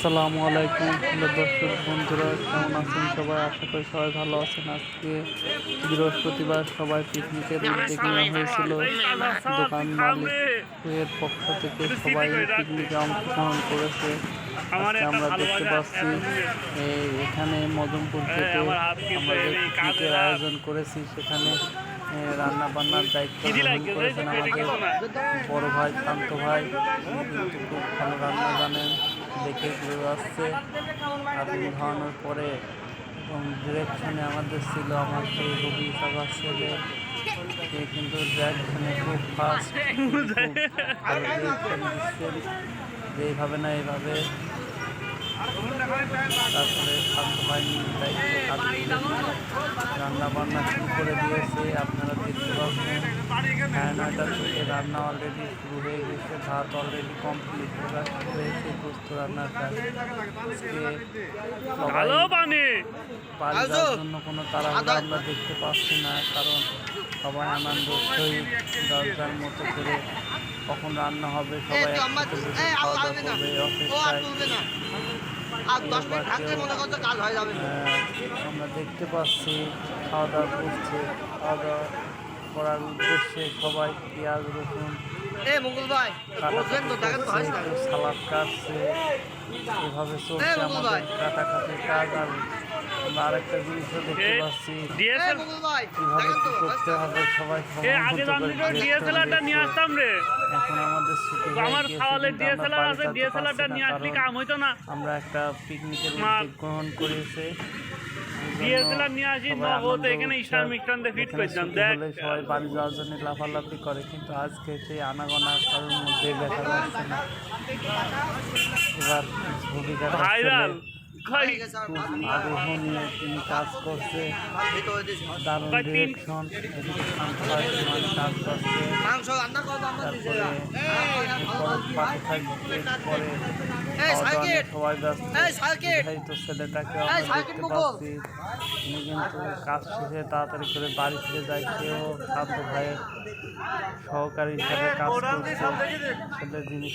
আসসালামু আলাইকুম দর্শক বন্ধুরা, কেমন আছেন সবাই? আশা করি সবাই ভালো আছেন। আজকে বৃহস্পতিবার সবাই পিকনিকের উদ্যোগ নেওয়া হয়েছিল। দোকান মালিকের পক্ষ থেকে সবাই পিকনিকে অংশগ্রহণ করেছে। আমরা দেখতে পাচ্ছি এখানে মদনপুর থেকে আমরা যে পিকনিকের আয়োজন করেছি, সেখানে রান্না বান্নার দায়িত্ব গ্রহণ করেছেন আমাদের বড় ভাই, শান্ত ভাই। খুব ভালো রান্না জানেন। দেখে ঘুরে আসছে। আগুন ধরানোর পরে এবং ডিরেকশনে আমাদের ছিল আমার তো রবি সাবার ছেলে। কিন্তু ডিরেকশনে খুব ফাস্ট যেভাবে না এইভাবে তারপরে কাজ রান্না বান্না শুরু করে দিয়েছে আপনারা দেখতে পাচ্ছেন। সাড়ে নয়টা থেকে রান্না অলরেডি শুরু হয়ে গেছে ভাত অলরেডি কমপ্লিট হয়েছে পোস্ত রান্নার কাজ। আজকে পানি জন্য কোনো তাড়াহুড়ো আমরা দেখতে পাচ্ছি না কারণ সবাই আনন্দ সহিত দরজার মতো করে কখন রান্না হবে সবাই একসাথে খাওয়া দাওয়া করবে অপেক্ষায় আমরা দেখতে পাচ্ছি খাওয়া দাওয়া করছে খাওয়া দাওয়া করার উদ্দেশ্যে সবাই পেঁয়াজ রসুন সালাদ কাটছে এভাবে চলছে আমাদের ভাই। কাটাকাটি কাজ আর আমরা আরেকটা জিনিসও দেখতে পাচ্ছি। এ ডিএসএল মুকুল ভাই কীভাবে কি করতে হবে সবাই এ আগে সমন্বিত করে জানলি তো direction ডিএসএলআরটা নিয়ে আসতাম রে। এখন আমাদের ছুটি আমার খাওয়ালে ডিএসএলআর আছে ডিএসএলআরটা নিয়ে না, কাম হইতো না। আমরা একটা পিকনিকের গ্রহণ করেছে। ডিএসএলআর নিয়ে আসি নগদ এখানে। ইশান ফিট করতাম দেখ। সবাই বাড়ি যাওয়ার জন্য লাফালাফি করে কিন্তু আজকে সেই আনাগোনা কারোর মধ্যে দেখা যাচ্ছে না। এবার ভাইরাল। আগ্রহ নিয়ে তিনি কাজ করছে। দারুণ ডিরেকশন কাজ সবাই ব্যস্ত। ছেলেটাকে তিনি কিন্তু কাজ শেষে তাড়াতাড়ি করে বাড়ি ফিরে যায়। শান্ত ভাইয়ের সহকারী হিসাবে কাজ করছে। ছেলে জিনিস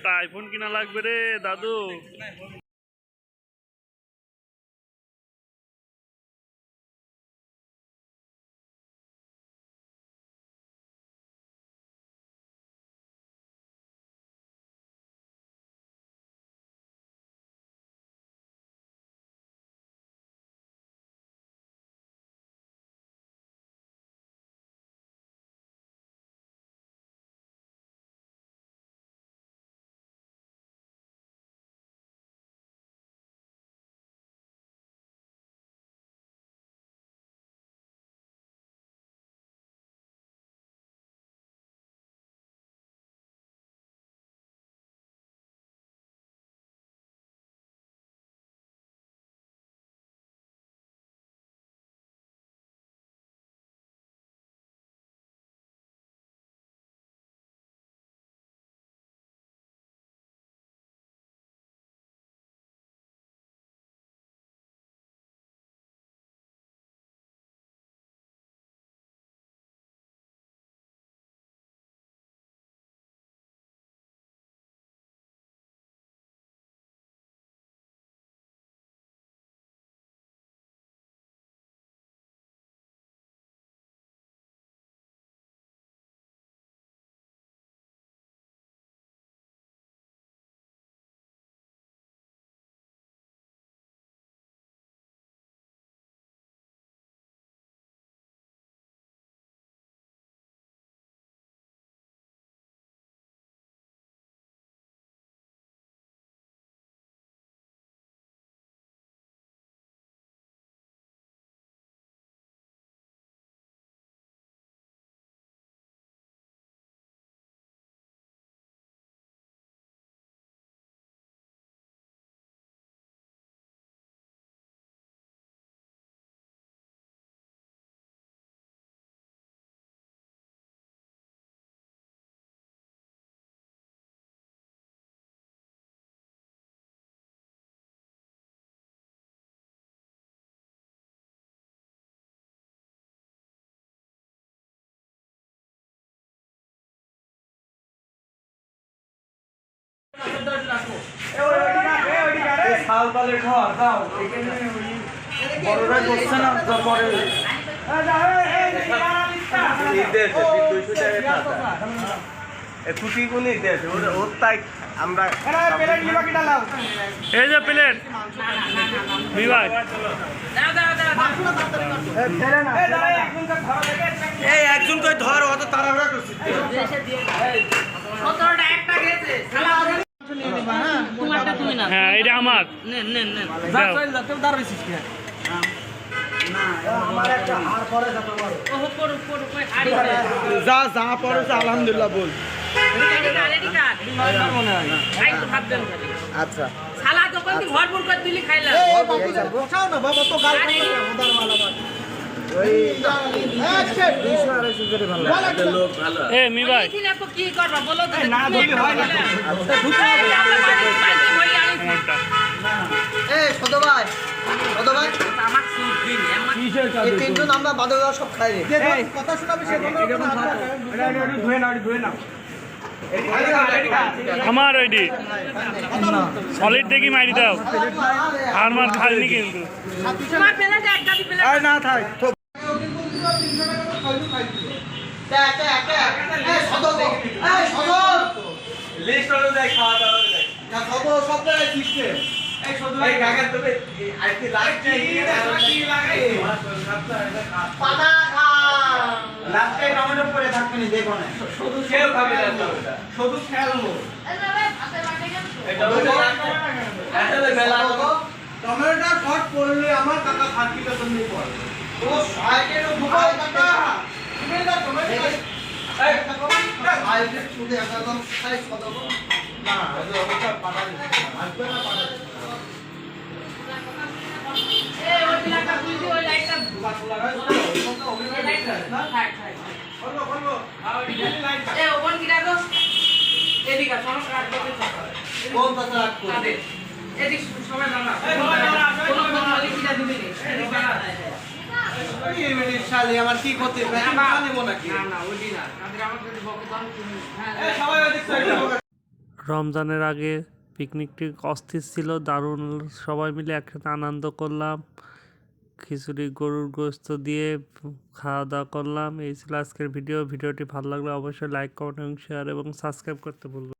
একটা আইফোন কিনা লাগবে রে দাদু। আমরা এই যে প্লেট। বিভাগ এই একজন কই ধর অত তাড়াহুড়া করছিস তোমারটা তুমি না হ্যাঁ এটা আমার নেন নেন নেন দাও। ওহো করো করো কই আড়ি করে যা যা পড়েছে আলহামদুলিল্লাহ বল। আচ্ছা। শালা তো কই ভরপুর করে দিলি খাইলা বসাও না বাবা তো গাল আরে, লোক এ মি ভাই কি করবা? বলো তো। না, আচ্ছা, ঢুকে এই, সদো ভাই সদো ভাই। আমার সুদ দিন এই তিনজন আমরা বাদে সব খাই। রে কথা শোনাবে সে ধুয়ে না ধুয়ে না আমার ওইটি সলিড দেখি মারি দাও। আর মার খাইনি কিন্তু। না থাক ট্যাক ট্যাক ট্যাক এই সদো এই সদো লিস্ট অনুযায়ী খাওয়া দাওয়া দেয় না সদো সব জায়গায় সিস্টেম এই শুধু এই গাগের তুমি আইতে লাগছে কি লাগে পাতা খা লাস্টে টমেটো পরে থাকবে না দেখো না শুধু খেল খাবে না শুধু খেলব টমেটোটা শর্ট পড়লে আমার কাকা ফাঁকিটা তুমি পড় ও সাইকেল কাকা এই একদম না প্লেটটা তুই দি ওই লাইটটা এদিকে কোন সবাই বাংলা কোনো কোনো মালিকিটা দিবি এদিক বাংলা শালি আমার কি করতে বেশি না নেব নাকি না না ওই না তাদের আমার যদি বকে দাও হ্যাঁ সবাই রমজানের আগে পিকনিকটি অস্থির ছিল, দারুণ। সবাই মিলে একসাথে আনন্দ করলাম, খিচুড়ি, গরুর গোস্ত দিয়ে খাওয়া দাওয়া করলাম। এই ছিল আজকের ভিডিও। ভিডিওটি ভালো লাগলে অবশ্যই লাইক কমেন্ট এবং শেয়ার এবং সাবস্ক্রাইব করতে ভুলবেন।